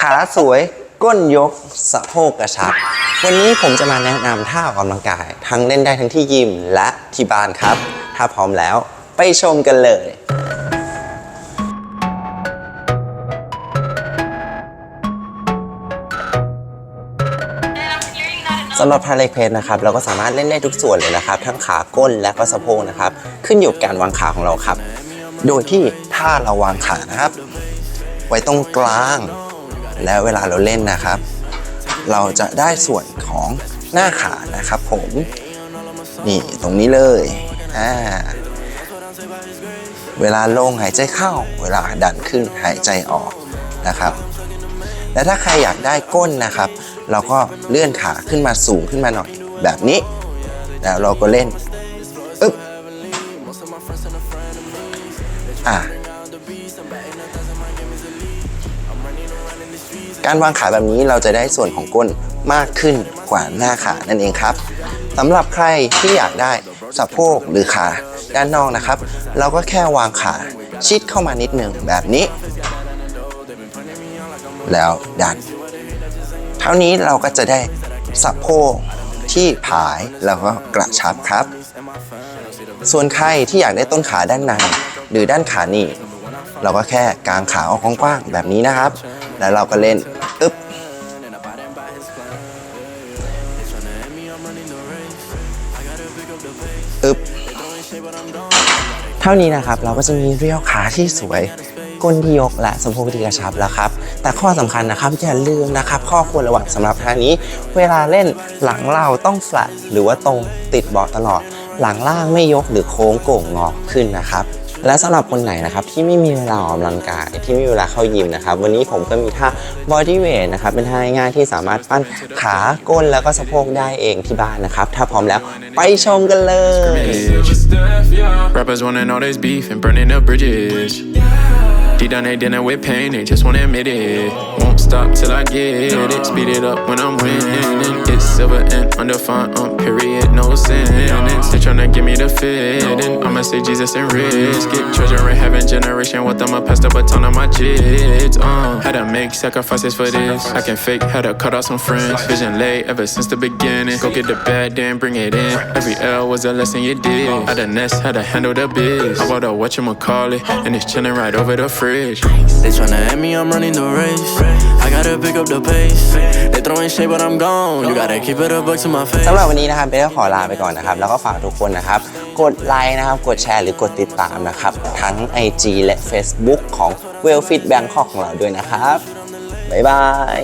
ขาสวยก้นยกสะโพกกระชับ วันนี้ผมจะมาแนะนำท่าออกกำลังกาย ทั้งเล่นได้ทั้งที่ยิมและที่บ้านครับ ถ้าพร้อมแล้วไปชมกันเลยสำหรับทาเลเพสนะครับเราก็สามารถเล่นได้ทุกส่วนเลยนะครับ ทั้งขาก้นและก็สะโพกนะครับ ขึ้นอยู่กับการวางขาของเราครับ โดยที่ถ้าเราวางขานะครับ ไว้ตรงกลาง แล้วเวลาเราเล่นนะครับ เราจะได้ส่วนของหน้าขานะครับผมนี่ตรงนี้เลยอ่าเวลาลงหายใจเข้า เวลาดันขึ้นหายใจออกนะครับ และถ้าใครอยากได้ก้นนะครับ เราก็เลื่อนขาขึ้นมาสูงขึ้นมาหน่อยแบบนี้ แล้วเราก็เล่นอึ๊บอะ การวางขาแบบนี้เราจะได้ส่วนของก้นมากขึ้นกว่าหน้าขานั่นเองครับสำหรับใครที่อยากได้สะโพกหรือขาด้านนอกนะครับ เราก็แค่วางขาชิดเข้ามานิดหนึ่งแบบนี้ แล้วดัน เท่านี้เราก็จะได้สะโพกที่ผายแล้วก็กระชับครับ ส่วนใครที่อยากได้ต้นขาด้านในหรือด้านขาหนีบเราก็แค่กางขาออกกว้างๆแบบนี้นะครับ แล้วเราก็เล่น อึบอึ๊บเท่านี้นะครับเราก็จะมีเรียวขาที่สวยก้นที่ยกและสะโพกที่กระชับแล้วครับ แต่ข้อสำคัญนะครับอย่าลืมนะครับ ข้อควรระวังสำหรับท่านี้ เวลาเล่นหลังเราต้อง flat หรือว่าตรงติดเบาะตลอด หลังล่างไม่ยกหรือโค้งโก่งงอขึ้นนะครับ และสำหรับคนไหนนะครับที่ไม่มีเวลาออกกำลังกายที่ไม่มีเวลาเข้ายิมนะครับ วันนี้ผมก็มีท่า body weight นะครับเป็นท่าง่ายๆที่สามารถปั้นขาก้นแล้วก็สะโพกได้เองที่บ้านนะครับ ถ้าพร้อมแล้วไปชมกันเลย Rappers wanna know there's beef and burning up bridges. Deep down they dealing with pain, they just wanna admit it. Won't stop till I get it. Speed it up when I'm winning. It's silver and undefined, um, give me the fitting. I'ma say Jesus and risk it. Treasure in heaven, generation with them, I pass the baton on my kids. Um, had to make sacrifices for this. I can fake, had to cut out some friends. Vision late ever since the beginning. Go get the bad, then bring it in. Every L was a lesson you did. Out the nest, had to handle the biz. I bought a whatchamacallit, and it's chilling right over the fridge. They tryna at me, I'm running the race. I gotta pick up the pace. They throwing shade, but I'm gone. You gotta keep it a buck to my face. สำหรับวันนี้นะครับเบลก็ขอลาไปก่อนนะครับ แล้วก็ฝากทุกคนนะ ะครับ กดไลค์นะครับ กดแชร์หรือกดติดตามนะครับ ทั้ง IG และ Facebook ของ w e l l Fit Bangkok ของเราด้วยนะครับ บ๊ายบาย